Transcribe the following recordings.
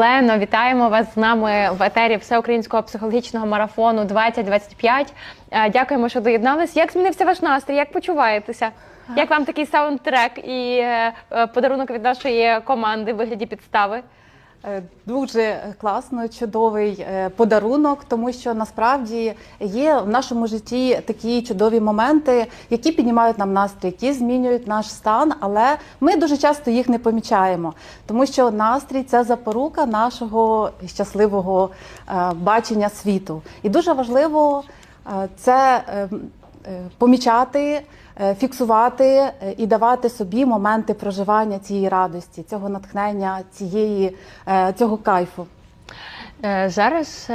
Лено, вітаємо вас з нами в етері всеукраїнського психологічного марафону 2025. Е, Дякуємо, що доєднались. Як змінився ваш настрій? Як почуваєтеся? Як вам такий саундтрек і е, е, подарунок від нашої команди в вигляді підстави? Е, Дуже класно, чудовий е, подарунок, тому що насправді є в нашому житті такі чудові моменти, які піднімають нам настрій, які змінюють наш стан, але ми дуже часто їх не помічаємо, тому що настрій це запорука нашого щасливого е, бачення світу. І дуже важливо це е, е, помічати. Е, Фіксувати е, і давати собі моменти проживання цієї радості, цього натхнення, цієї е, цього кайфу. Зараз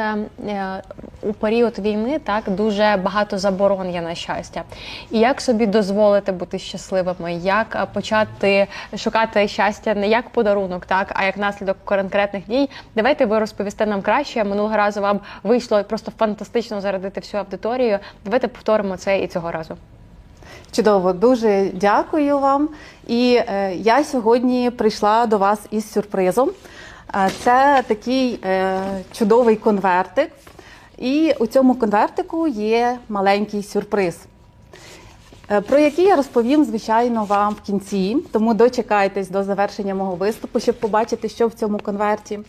у період війни так дуже багато заборон є на щастя. І як собі дозволити бути щасливими, як почати шукати щастя не як подарунок, так а як наслідок конкретних дій. Давайте ви розповісте нам краще. Минулого разу вам вийшло просто фантастично зарядити всю аудиторію. Давайте повторимо це і цього разу. Чудово, дуже дякую вам. І е, я сьогодні прийшла до вас із сюрпризом. Е, це такий е, чудовий конвертик. І у цьому конвертику є маленький сюрприз. е, Про який я розповім, звичайно, вам в кінці, тому дочекайтесь до завершення мого виступу, щоб побачити, що в цьому конверті.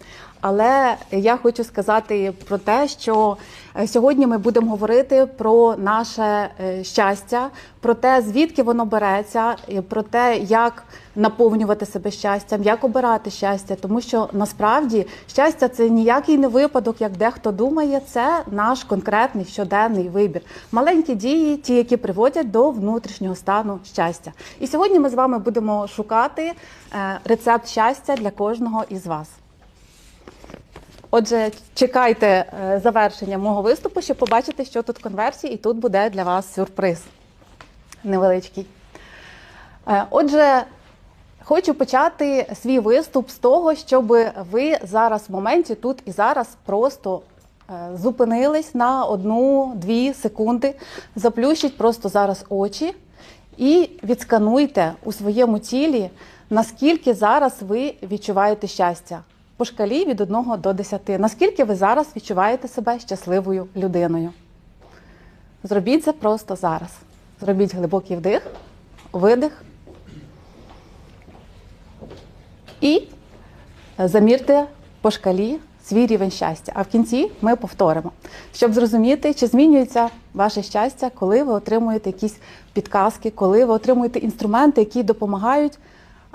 Але я хочу сказати про те, що е, сьогодні ми будемо говорити про наше е, щастя, про те, звідки воно береться, про те, як наповнювати себе щастям, як обирати щастя, тому що насправді щастя це ніякий не випадок, як дехто думає, це наш конкретний щоденний вибір. Маленькі дії, ті, які приводять до внутрішнього стану щастя. І сьогодні ми з вами будемо шукати е, рецепт щастя для кожного із вас. Отже, чекайте е, завершення мого виступу, щоб побачити, що тут конверсії, і тут буде для вас сюрприз невеличкий. Е, Отже, хочу почати свій виступ з того, щоб ви зараз в моменті тут і зараз просто е, зупинились на одну-дві секунди, заплющіть просто зараз очі і відскануйте у своєму тілі, наскільки зараз ви відчуваєте щастя. По шкалі від 1 до 10. Наскільки ви зараз відчуваєте себе щасливою людиною? Зробіть це просто зараз. Зробіть глибокий вдих, видих. І замірте по шкалі свій рівень щастя. А в кінці ми повторимо, щоб зрозуміти, чи змінюється ваше щастя, коли ви отримуєте якісь підказки, коли ви отримуєте інструменти, які допомагають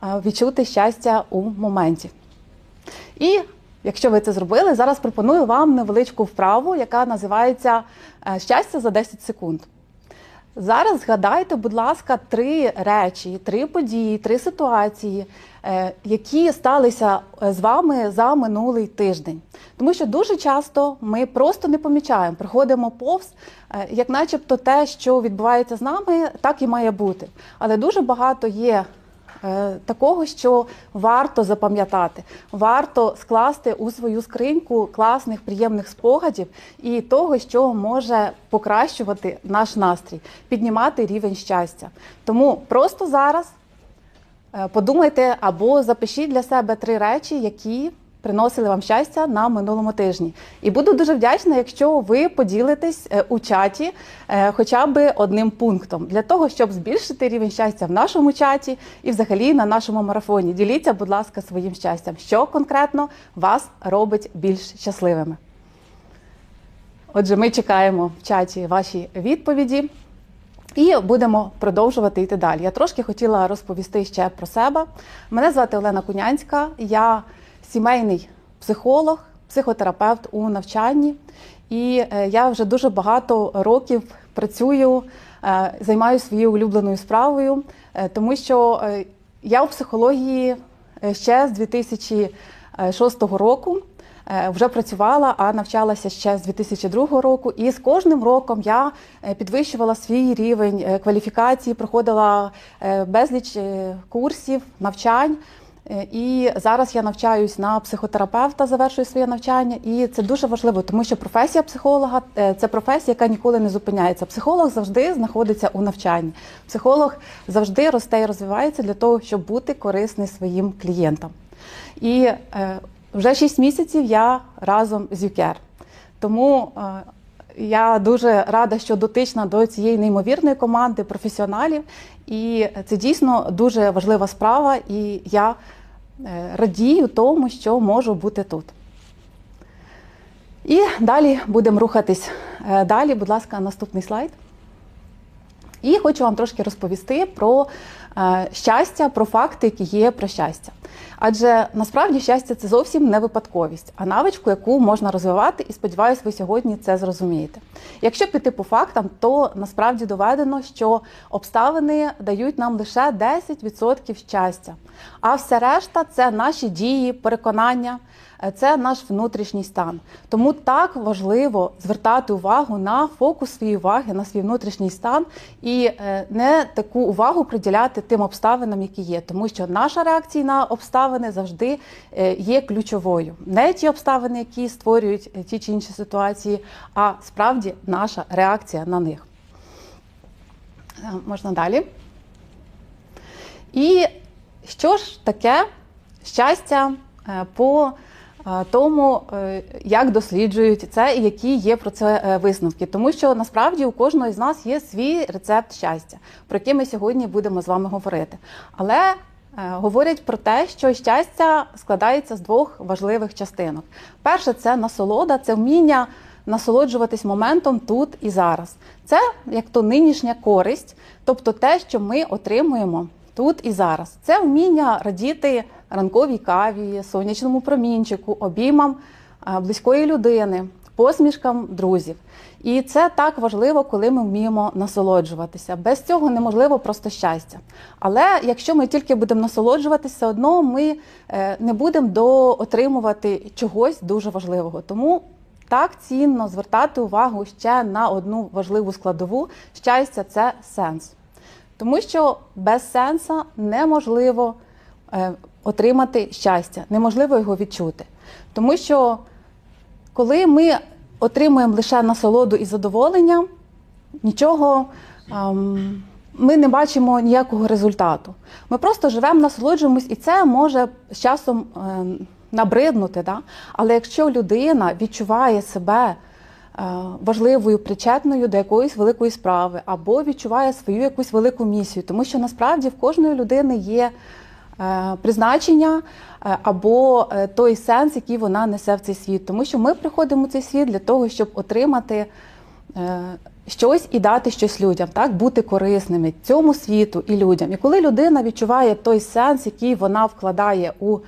відчути щастя у моменті. І якщо ви це зробили, зараз пропоную вам невеличку вправу, яка називається е, щастя за 10 секунд. Зараз згадайте, будь ласка, три речі, три події, три ситуації, е, які сталися е, з вами за минулий тиждень. Тому що дуже часто ми просто не помічаємо, приходимо повз, як начебто те, що відбувається з нами, так і має бути. Але дуже багато є такого, що варто запам'ятати, варто скласти у свою скриньку класних, приємних спогадів і того, що може покращувати наш настрій, піднімати рівень щастя. Тому просто зараз е, подумайте або запишіть для себе три речі, які приносили вам щастя на минулому тижні. І буду дуже вдячна, якщо ви поділитесь е, у чаті е, хоча б одним пунктом для того, щоб збільшити рівень щастя в нашому чаті і взагалі на нашому марафоні. Діліться, будь ласка, своїм щастям, що конкретно вас робить більш щасливими. Отже, ми чекаємо в чаті ваші відповіді. І будемо продовжувати йти далі. Я трошки хотіла розповісти ще про себе. Мене звати Олена Кунянська, я сімейний психолог, психотерапевт у навчанні. І е, я вже дуже багато років працюю, е, займаюся своєю улюбленою справою, е, тому що я у психології ще з 2006 року. Вже працювала, а навчалася ще з 2002 року. І з кожним роком я підвищувала свій рівень кваліфікації, проходила безліч курсів, навчань. Е, І зараз я навчаюсь на психотерапевта, завершую своє навчання, і це дуже важливо, тому що професія психолога е, це професія, яка ніколи не зупиняється. Психолог завжди знаходиться у навчанні. Психолог завжди росте і розвивається для того, щоб бути корисний своїм клієнтам. І е, вже 6 місяців я разом з ЮКЕР. Тому я дуже рада, що дотична до цієї неймовірної команди професіоналів. І це дійсно дуже важлива справа, і я радію тому, що можу бути тут. І далі будемо рухатись. Е, Далі, будь ласка, наступний слайд. І хочу вам трошки розповісти про е, щастя, про факти, які є про щастя. Адже насправді щастя це зовсім не випадковість, а навичку, яку можна розвивати, і сподіваюся, ви сьогодні це зрозумієте. Якщо піти по фактам, то насправді доведено, що обставини дають нам лише 10% щастя, а все решта це наші дії, переконання. Це наш внутрішній стан. Тому так важливо звертати увагу на фокус своєї уваги, на свій внутрішній стан і е, не таку увагу приділяти тим обставинам, які є, тому що наша реакція на обставини завжди е, є ключовою. Не ті обставини, які створюють е, ті чи інші ситуації, а справді наша реакція на них. Можна далі. І що ж таке щастя по тому, е, як досліджують це і які є про це е, висновки? Тому що насправді у кожного з нас є свій рецепт щастя, про який ми сьогодні будемо з вами говорити. Але е, говорять про те, що щастя складається з двох важливих частинок. Перше це насолода, це вміння насолоджуватись моментом тут і зараз. Це як то нинішня користь, тобто те, що ми отримуємо тут і зараз. Це вміння радіти ранковій каві, сонячному промінчику, обіймам близької людини, посмішкам друзів. І це так важливо, коли ми вміємо насолоджуватися. Без цього неможливо просто щастя. Але якщо ми тільки будемо насолоджуватися, одно ми е, не будемо доотримувати чогось дуже важливого. Тому так цінно звертати увагу ще на одну важливу складову щастя це сенс. Тому що без сенса неможливо е, отримати щастя, неможливо його відчути. Тому що коли ми отримуємо лише насолоду і задоволення, нічого ем, ми не бачимо ніякого результату. Ми просто живемо, насолоджуємось, і це може з часом ем, набриднути. Да? Але якщо людина відчуває себе е, важливою, причетною до якоїсь великої справи, або відчуває свою якусь велику місію, тому що насправді в кожної людини є призначення е, або е, той сенс, який вона несе в цей світ. Тому що ми приходимо в цей світ для того, щоб отримати е, щось і дати щось людям, так бути корисними цьому світу і людям. І коли людина відчуває той сенс, який вона вкладає у е,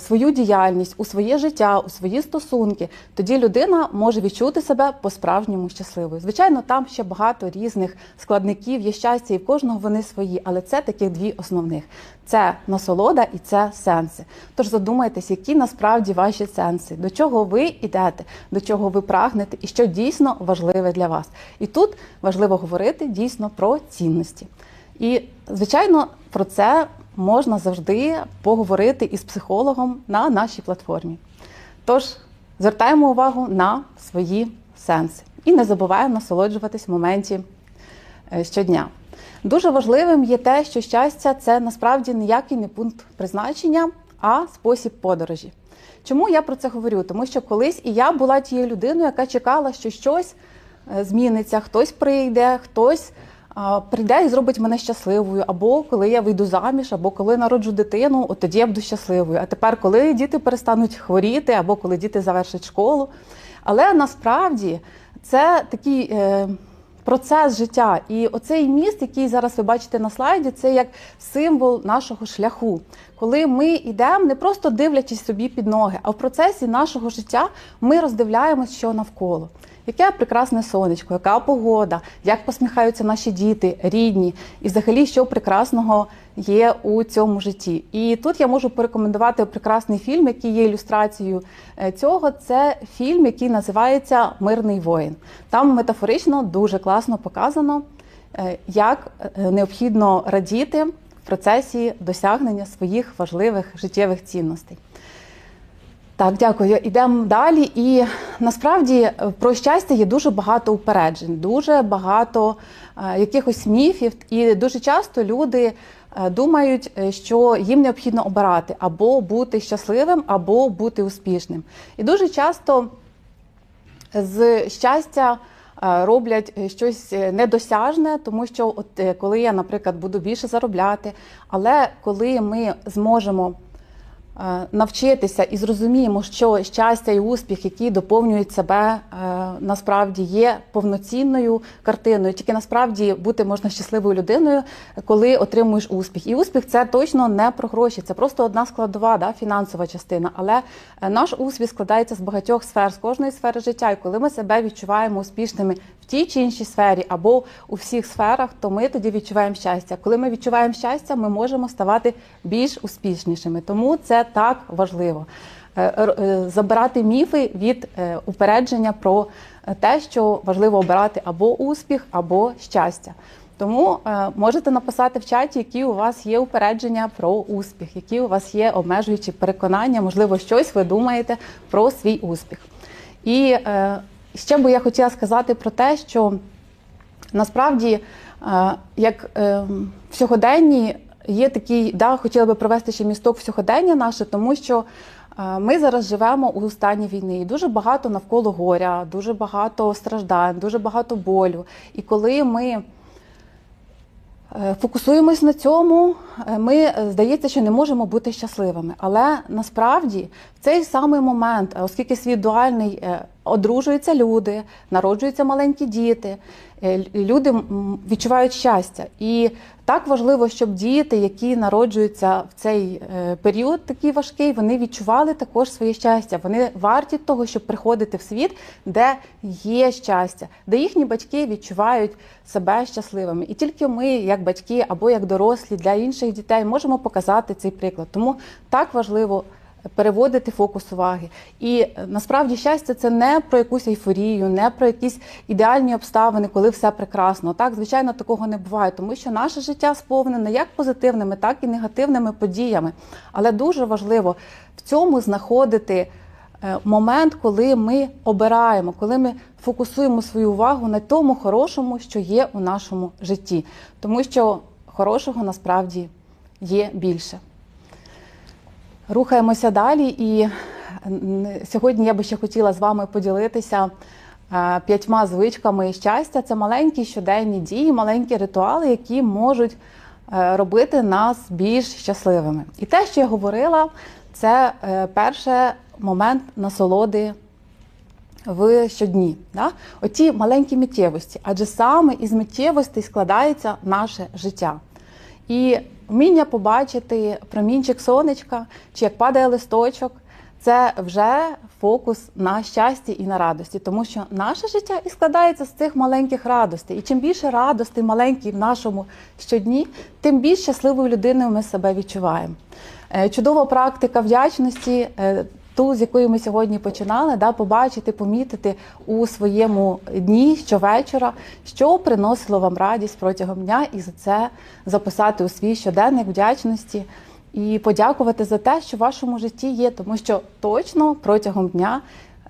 свою діяльність, у своє життя, у свої стосунки, тоді людина може відчути себе по-справжньому щасливою. Звичайно, там ще багато різних складників, є щастя, і в кожного вони свої, але це таких дві основних: це насолода і це сенси. Тож задумайтесь, які насправді ваші сенси, до чого ви йдете, до чого ви прагнете, і що дійсно важливе для вас. І тут важливо говорити дійсно про цінності. І, звичайно, про це можна завжди поговорити із психологом на нашій платформі. Тож звертаємо увагу на свої сенси і не забуваємо насолоджуватись в моменті е, щодня. Дуже важливим є те, що щастя це насправді ніякий не пункт призначення, а спосіб подорожі. Чому я про це говорю? Тому що колись і я була тією людиною, яка чекала, що щось е, зміниться, хтось прийде, хтось прийде і зробить мене щасливою, або коли я вийду заміж, або коли народжу дитину, от тоді я буду щасливою. А тепер, коли діти перестануть хворіти, або коли діти завершать школу. Але насправді це такий е, процес життя. І оцей міст, який зараз ви бачите на слайді, це як символ нашого шляху. Коли ми йдемо, не просто дивлячись собі під ноги, а в процесі нашого життя ми роздивляємось, що навколо. Яке прекрасне сонечко, яка погода, як посміхаються наші діти, рідні, і взагалі, що прекрасного є у цьому житті. І тут я можу порекомендувати прекрасний фільм, який є ілюстрацією е, цього. Це фільм, який називається Мирний воїн. Там метафорично дуже класно показано, е, як е, необхідно радіти в процесі досягнення своїх важливих життєвих цінностей. Так, дякую. Ідемо далі. І насправді е, про щастя є дуже багато упереджень, дуже багато е, якихось міфів, і дуже часто люди е, думають, е, що їм необхідно обирати або бути щасливим, або бути успішним. І дуже часто з щастя е, роблять щось недосяжне, тому що от коли я, наприклад, буду більше заробляти, але коли ми зможемо навчитися і зрозуміємо, що щастя і успіх, які доповнюють себе, е, насправді є повноцінною картиною. Тільки насправді бути можна щасливою людиною, коли отримуєш успіх. І успіх це точно не про гроші, це просто одна складова, да, фінансова частина. Але е, наш успіх складається з багатьох сфер, з кожної сфери життя. І коли ми себе відчуваємо успішними в тій чи іншій сфері або у всіх сферах, то ми тоді відчуваємо щастя. Коли ми відчуваємо щастя, ми можемо ставати більш успішнішими. Тому це так важливо. Е, е, Забирати міфи від е, упередження про те, що важливо обирати або успіх, або щастя. Тому можете написати в чаті, які у вас є упередження про успіх, які у вас є обмежуючі переконання, можливо, щось ви думаєте про свій успіх. І ще би я хотіла сказати про те, що насправді, е, як е, в сьогоденні є такий, да, хотіла би провести ще місток в сьогодення наше, тому що е, ми зараз живемо у стані війни, і дуже багато навколо горя, дуже багато страждань, дуже багато болю. І коли ми Фокусуємось на цьому. Ми здається, що не можемо бути щасливими. Але насправді в цей самий момент, оскільки світ дуальний, одружуються люди, народжуються маленькі діти, е, люди відчувають щастя. І так важливо, щоб діти, які народжуються в цей е, період такий важкий, вони відчували також своє щастя. Вони варті того, щоб приходити в світ, де є щастя, де їхні батьки відчувають себе щасливими. І тільки ми, як батьки або як дорослі для інших дітей, можемо показати цей приклад. Тому так важливо переводити фокус уваги. І е, насправді щастя це не про якусь ейфорію, не про якісь ідеальні обставини, коли все прекрасно. Так, звичайно, такого не буває, тому що наше життя сповнене як позитивними, так і негативними подіями. Але дуже важливо в цьому знаходити. е, Момент, коли ми обираємо, коли ми фокусуємо свою увагу на тому хорошому, що є у нашому житті, тому що хорошого насправді є більше. Рухаємося далі, і сьогодні я би ще хотіла з вами поділитися е, п'ятьма звичками щастя. Це маленькі щоденні дії, маленькі ритуали, які можуть е, робити нас більш щасливими. І те, що я говорила, це е, перше момент насолоди в щодні. Да? Оті маленькі миттєвості, адже саме із миттєвостей складається наше життя. І вміння побачити промінчик сонечка, чи як падає листочок, це вже фокус на щасті і на радості, тому що наше життя і складається з цих маленьких радостей. І чим більше радостей маленьких в нашому щодні, тим більш щасливою людиною ми себе відчуваємо. Е, Чудова практика вдячності. Ту, з якої ми сьогодні починали, да, побачити, помітити у своєму дні щовечора, що приносило вам радість протягом дня, і за це записати у свій щоденник вдячності і подякувати за те, що в вашому житті є, тому що точно протягом дня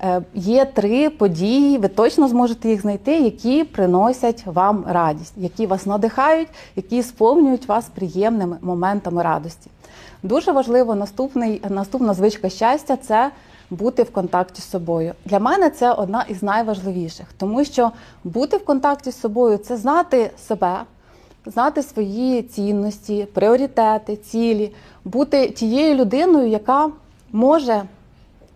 е, є три події, ви точно зможете їх знайти, які приносять вам радість, які вас надихають, які сповнюють вас приємними моментами радості. Дуже важливо наступний, наступна звичка щастя це бути в контакті з собою. Для мене це одна із найважливіших, тому що бути в контакті з собою це знати себе, знати свої цінності, пріоритети, цілі, бути тією людиною, яка може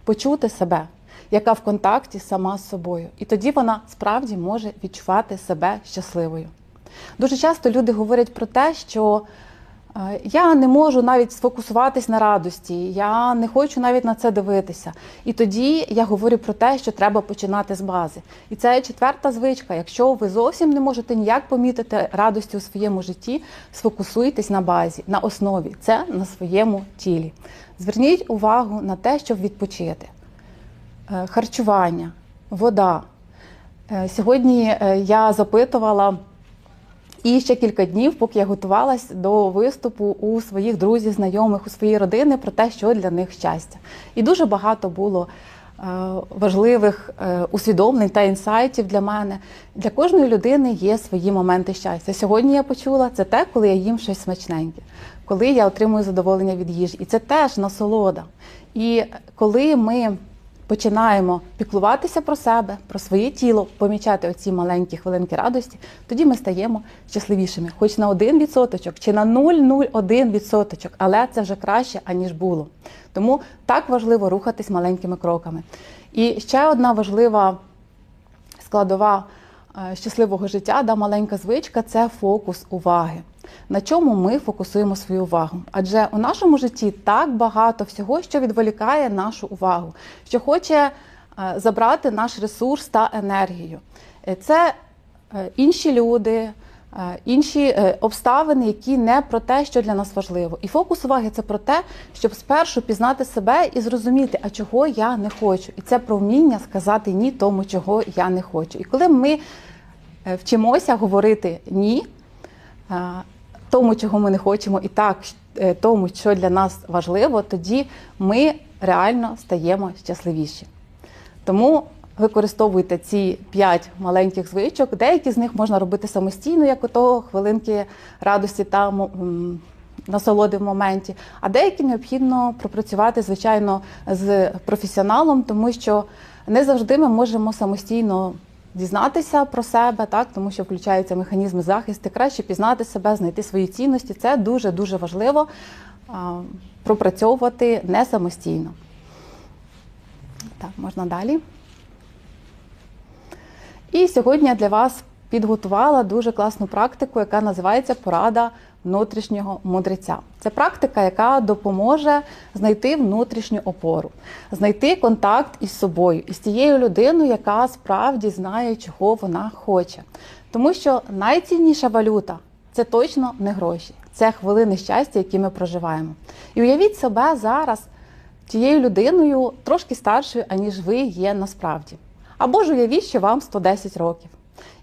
почути себе, яка в контакті сама з собою. І тоді вона справді може відчувати себе щасливою. Дуже часто люди говорять про те, що я не можу навіть сфокусуватись на радості, я не хочу навіть на це дивитися. І тоді я говорю про те, що треба починати з бази. І це четверта звичка. Якщо ви зовсім не можете ніяк помітити радості у своєму житті, сфокусуйтесь на базі, на основі, це на своєму тілі. Зверніть увагу на те, щоб відпочити. Е, Харчування, вода. Е, Сьогодні е, я запитувала І ще кілька днів, поки я готувалась до виступу у своїх друзів, знайомих, у своїй родини про те, що для них щастя. І дуже багато було е, важливих е, усвідомлень та інсайтів для мене. Для кожної людини є свої моменти щастя. Сьогодні я почула це те, коли я їм щось смачненьке, коли я отримую задоволення від їжі. І це теж насолода. І коли ми починаємо піклуватися про себе, про своє тіло, помічати оці маленькі хвилинки радості, тоді ми стаємо щасливішими, хоч на 1% чи на 0,01%, але це вже краще, аніж було. Тому так важливо рухатись маленькими кроками. І ще одна важлива складова е, щасливого життя, да, маленька звичка це фокус уваги. На чому ми фокусуємо свою увагу? Адже у нашому житті так багато всього, що відволікає нашу увагу, що хоче е, забрати наш ресурс та енергію. Е, Це е, інші люди, інші обставини, які не про те, що для нас важливо. І фокус уваги це про те, щоб спершу пізнати себе і зрозуміти, а чого я не хочу. І це про вміння сказати ні тому, чого я не хочу. І коли ми вчимося говорити ні тому, чого ми не хочемо, і так е, тому, що для нас важливо, тоді ми реально стаємо щасливіші. Тому використовуйте ці п'ять маленьких звичок. Деякі з них можна робити самостійно, як ото хвилинки радості та насолоди в моменті. А деякі необхідно пропрацювати, звичайно, з професіоналом, тому що не завжди ми можемо самостійно дізнатися про себе, так тому що включаються механізми захисту. Краще пізнати себе, знайти свої цінності. Це дуже дуже важливо а, пропрацьовувати не самостійно. Так, можна далі. І сьогодні я для вас підготувала дуже класну практику, яка називається порада внутрішнього мудреця. Це практика, яка допоможе знайти внутрішню опору, знайти контакт із собою, із тією людиною, яка справді знає, чого вона хоче. Тому що найцінніша валюта це точно не гроші, це хвилини щастя, які ми проживаємо. І уявіть себе зараз тією людиною трошки старшою, аніж ви є насправді. Або ж уявіть, що вам 110 років.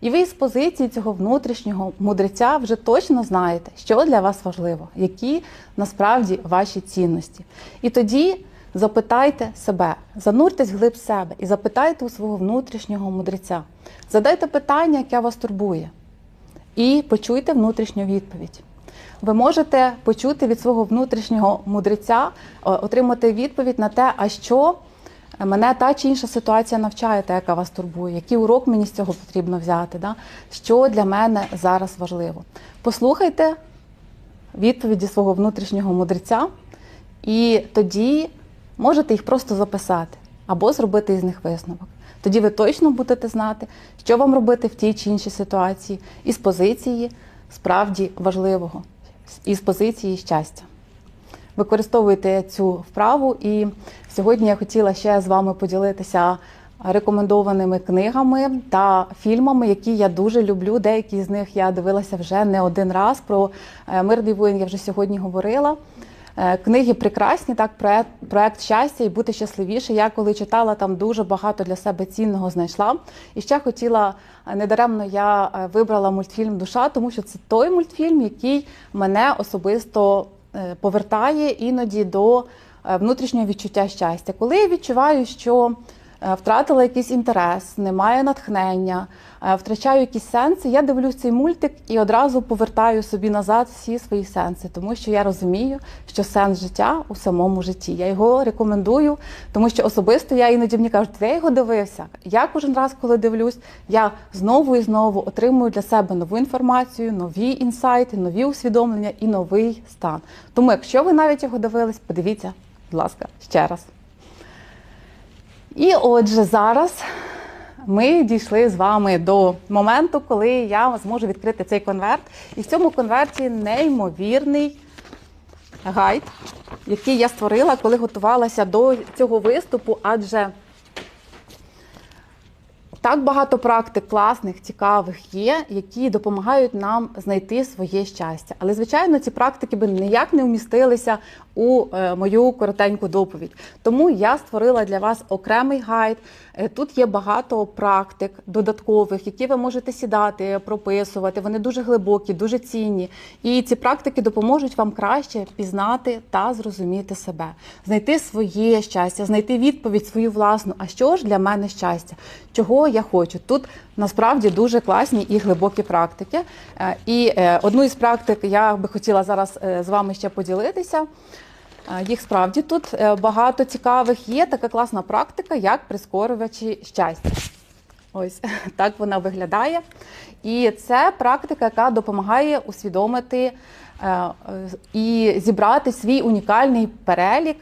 І ви з позиції цього внутрішнього мудреця вже точно знаєте, що для вас важливо, які насправді ваші цінності. І тоді запитайте себе, зануртесь вглиб себе і запитайте у свого внутрішнього мудреця. Задайте питання, яке вас турбує, і почуйте внутрішню відповідь. Ви можете почути від свого внутрішнього мудреця, отримати відповідь на те, а що мене та чи інша ситуація навчає, та, яка вас турбує, який урок мені з цього потрібно взяти, да? що для мене зараз важливо. Послухайте відповіді свого внутрішнього мудреця, і тоді можете їх просто записати або зробити із них висновок. Тоді ви точно будете знати, що вам робити в тій чи іншій ситуації із позиції справді важливого, із позиції щастя. Використовуйте цю вправу, і сьогодні я хотіла ще з вами поділитися рекомендованими книгами та фільмами, які я дуже люблю. Деякі з них я дивилася вже не один раз. Про е, мирний воїн я вже сьогодні говорила. Е, Книги прекрасні, так, проект, проект щастя і бути щасливіше. Я коли читала там дуже багато для себе цінного знайшла. І ще хотіла е, недаремно я вибрала мультфільм Душа, тому що це той мультфільм, який мене особисто повертає іноді до е, внутрішнього відчуття щастя. Коли я відчуваю, що е, втратила якийсь інтерес, немає натхнення, е, втрачаю якісь сенси, я дивлюсь цей мультик і одразу повертаю собі назад всі свої сенси, тому що я розумію, що сенс життя у самому житті. Я його рекомендую, тому що особисто я іноді мені кажуть, ти його дивився. Я кожен раз, коли дивлюсь, я знову і знову отримую для себе нову інформацію, нові інсайти, нові усвідомлення і новий стан. Тому, якщо ви навіть його дивились, подивіться, будь ласка, ще раз. І отже, зараз ми дійшли з вами до моменту, коли я зможу відкрити цей конверт. І в цьому конверті неймовірний гайд, який я створила, коли готувалася до цього виступу, адже так багато практик класних, цікавих є, які допомагають нам знайти своє щастя. Але, звичайно, ці практики би ніяк не вмістилися у е, мою коротеньку доповідь. Тому я створила для вас окремий гайд. Е, Тут є багато практик додаткових, які ви можете сідати, прописувати. Вони дуже глибокі, дуже цінні. І ці практики допоможуть вам краще пізнати та зрозуміти себе, знайти своє щастя, знайти відповідь свою власну. А що ж для мене щастя? Чого я хочу? Тут насправді дуже класні і глибокі практики. Е, І одну із практик я би хотіла зараз з вами ще поділитися. Їх справді тут е, багато цікавих. Є така класна практика, як прискорювачі щастя. Ось так вона виглядає. І це практика, яка допомагає усвідомити е, е, і зібрати свій унікальний перелік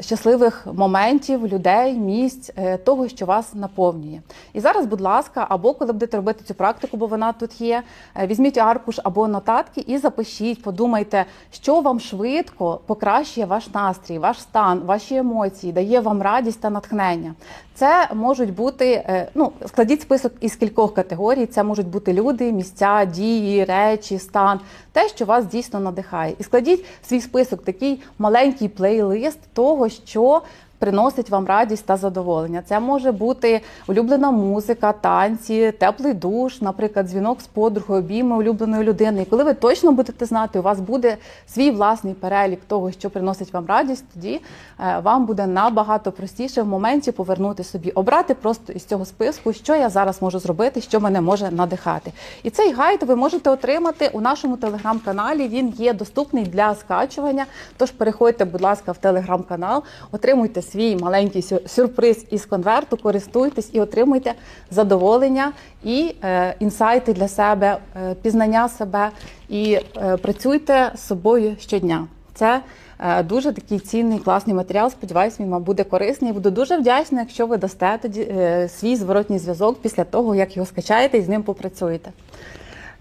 щасливих моментів, людей, місць, е, того, що вас наповнює. І зараз, будь ласка, або коли будете робити цю практику, бо вона тут є, е, візьміть аркуш або нотатки і запишіть, подумайте, що вам швидко покращує ваш настрій, ваш стан, ваші емоції, дає вам радість та натхнення. Це можуть бути, е, ну, складіть список із кількох категорій. Це можуть бути люди, місця, дії, речі, стан, те, що вас дійсно надихає. І складіть свій список, такий маленький плейлист того, що приносить вам радість та задоволення. Це може бути улюблена музика, танці, теплий душ, наприклад, дзвінок з подругою, обійми улюбленої людини. І коли ви точно будете знати, у вас буде свій власний перелік того, що приносить вам радість, тоді е, вам буде набагато простіше в моменті повернути собі, обрати просто із цього списку, що я зараз можу зробити, що мене може надихати. І цей гайд ви можете отримати у нашому телеграм-каналі. Він є доступний для скачування. Тож переходьте, будь ласка, в телеграм-канал, отримуйте свій маленький сю- сюрприз із конверту, користуйтесь і отримуйте задоволення і е, інсайти для себе, е, пізнання себе і е, працюйте з собою щодня. Це е, дуже такий цінний, класний матеріал. Сподіваюсь, він вам буде корисний. Буду дуже вдячна, якщо ви дасте тоді е, свій зворотній зв'язок після того, як його скачаєте і з ним попрацюєте.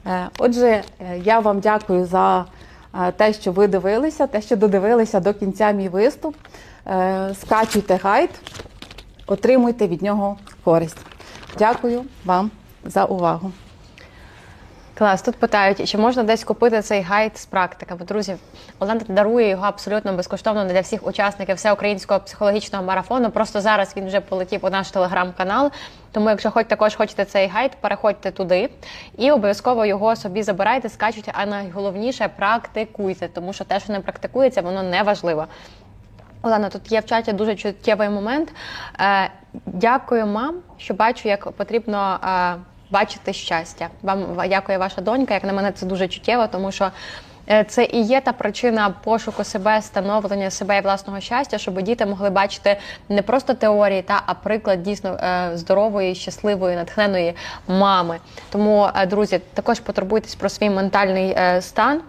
Е, Отже, е, я вам дякую за е, те, що ви дивилися, те, що додивилися до кінця мій виступ. Е, Скачуйте гайд, отримуйте від нього користь. Дякую вам за увагу. Клас, тут питають, чи можна десь купити цей гайд з практиками. Друзі, Олена дарує його абсолютно безкоштовно для всіх учасників всеукраїнського психологічного марафону. Просто зараз він вже полетів у наш телеграм-канал. Тому, якщо хоч також хочете цей гайд, переходьте туди і обов'язково його собі забирайте, скачуйте, а найголовніше практикуйте, тому що те, що не практикується, воно не важливо. Олена, тут є в чаті дуже чуттєвий момент. Е, дякую, мам, що бачу, як потрібно е, бачити щастя. Вам дякує ваша донька. Як на мене, це дуже чуттєво, тому що. е, Це і є та причина пошуку себе, становлення себе і власного щастя, щоб діти могли бачити не просто теорії, та а приклад дійсно е, здорової, щасливої, натхненої мами. Тому, е, друзі, також потурбуйтесь про свій ментальний стан.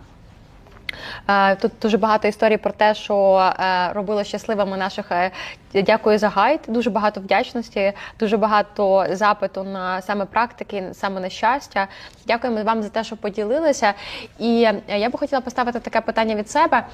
Е, Тут дуже багато історій про те, що е, робило щасливими наших. е, Дякую за гайд. Дуже багато вдячності, дуже багато запиту на саме практики, саме на щастя. Дякуємо вам за те, що поділилися. І я би хотіла поставити таке питання від себе.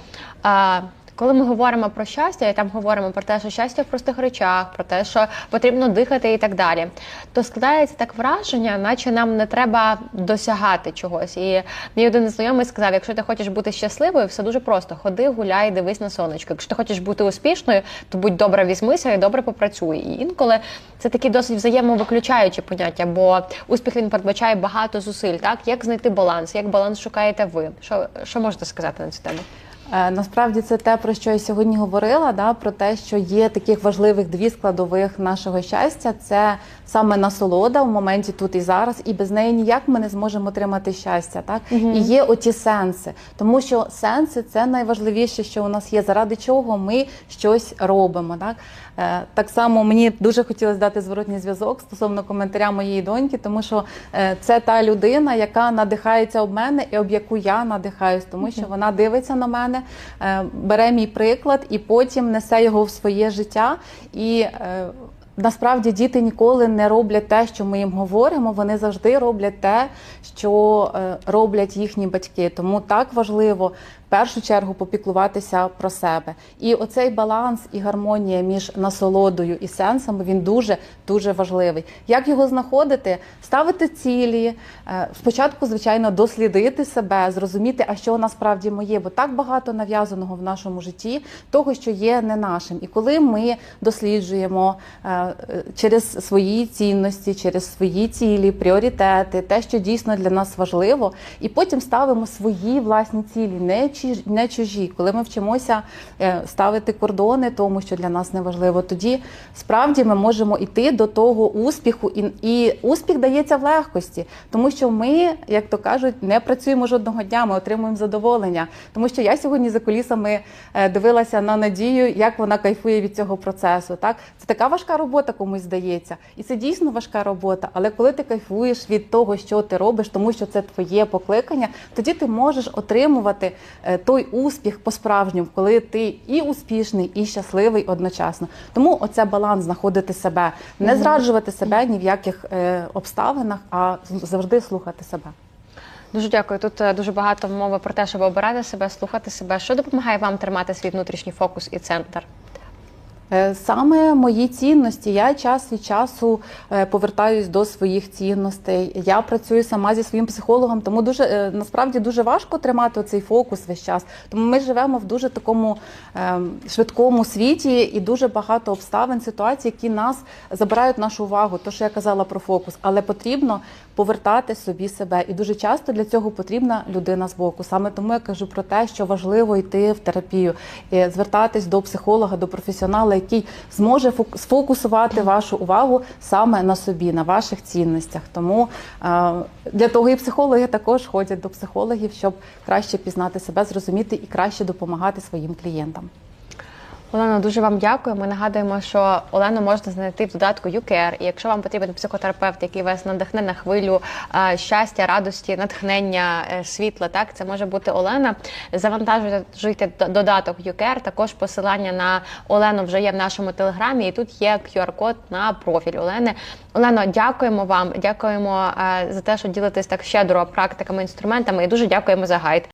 Коли ми говоримо про щастя, і там говоримо про те, що щастя в простих речах, про те, що потрібно дихати і так далі, то складається так враження, наче нам не треба досягати чогось. І мій один знайомий сказав: якщо ти хочеш бути щасливою, все дуже просто. Ходи, гуляй, дивись на сонечко. Якщо ти хочеш бути успішною, то будь добре візьмися і добре попрацюй. І інколи це такі досить взаємовиключаючі поняття, бо успіх він передбачає багато зусиль. Так як знайти баланс? Як баланс шукаєте ви? Що, що можете сказати на цю тему? Е, Насправді це те, про що я сьогодні говорила, да, про те, що є таких важливих дві складових нашого щастя. Це саме насолода в моменті тут і зараз, і без неї ніяк ми не зможемо отримати щастя. Так? І є оті сенси, тому що сенси це найважливіше, що у нас є, заради чого ми щось робимо. Так, так само мені дуже хотілося дати зворотній зв'язок стосовно коментаря моєї доньки, тому що е, це та людина, яка надихається об мене і об яку я надихаюсь, тому що вона дивиться на мене, е, бере мій приклад і потім несе його в своє життя. І е, Насправді діти ніколи не роблять те, що ми їм говоримо. Вони завжди роблять те, що е, роблять їхні батьки. Тому так важливо першу чергу попіклуватися про себе. І оцей баланс і гармонія між насолодою і сенсами він дуже дуже важливий. Як його знаходити? Ставити цілі, е, спочатку, звичайно, дослідити себе, зрозуміти, а що насправді моє, бо так багато нав'язаного в нашому житті, того, що є не нашим. І коли ми досліджуємо е, через свої цінності, через свої цілі, пріоритети, те, що дійсно для нас важливо, і потім ставимо свої власні цілі, не не чужі. Коли ми вчимося е, ставити кордони тому, що для нас не важливо, тоді справді ми можемо йти до того успіху, і, і успіх дається в легкості, тому що ми, як то кажуть, не працюємо жодного дня, ми отримуємо задоволення. Тому що я сьогодні за кулісами е, дивилася на надію, як вона кайфує від цього процесу. Так, це така важка робота комусь здається, і це дійсно важка робота. Але коли ти кайфуєш від того, що ти робиш, тому що це твоє покликання, тоді ти можеш отримувати е, той успіх по-справжньому, коли ти і успішний, і щасливий одночасно. Тому оце баланс знаходити себе, не зраджувати себе ні в яких е, обставинах, а завжди слухати себе. Дуже дякую. Тут е, дуже багато мови про те, щоб обирати себе, слухати себе. Що допомагає вам тримати свій внутрішній фокус і центр? Е, Саме мої цінності. Я час від часу е, повертаюсь до своїх цінностей. Я працюю сама зі своїм психологом, тому дуже е, насправді дуже важко тримати цей фокус весь час. Тому ми живемо в дуже такому швидкому світі і дуже багато обставин, ситуацій, які нас забирають нашу увагу. То, що я казала про фокус, але потрібно повертати собі себе. І дуже часто для цього потрібна людина з боку. Саме тому я кажу про те, що важливо йти в терапію, звертатись до психолога, до професіонала, який зможе фок- сфокусувати вашу увагу саме на собі, на ваших цінностях. Тому е, для того і психологи також ходять до психологів, щоб краще пізнати себе, зрозуміти і краще допомагати своїм клієнтам. Олено, дуже вам дякую. Ми нагадуємо, що Олену можна знайти в додатку YouCare. І якщо вам потрібен психотерапевт, який вас надихне на хвилю е, щастя, радості, натхнення, е, світла, так це може бути Олена. Завантажуйте додаток YouCare. Також посилання на Олену вже є в нашому телеграмі. І тут є QR-код на профіль Олени. Олено, дякуємо вам. Дякуємо е, за те, що ділитесь так щедро практиками, інструментами. І дуже дякуємо за гайд.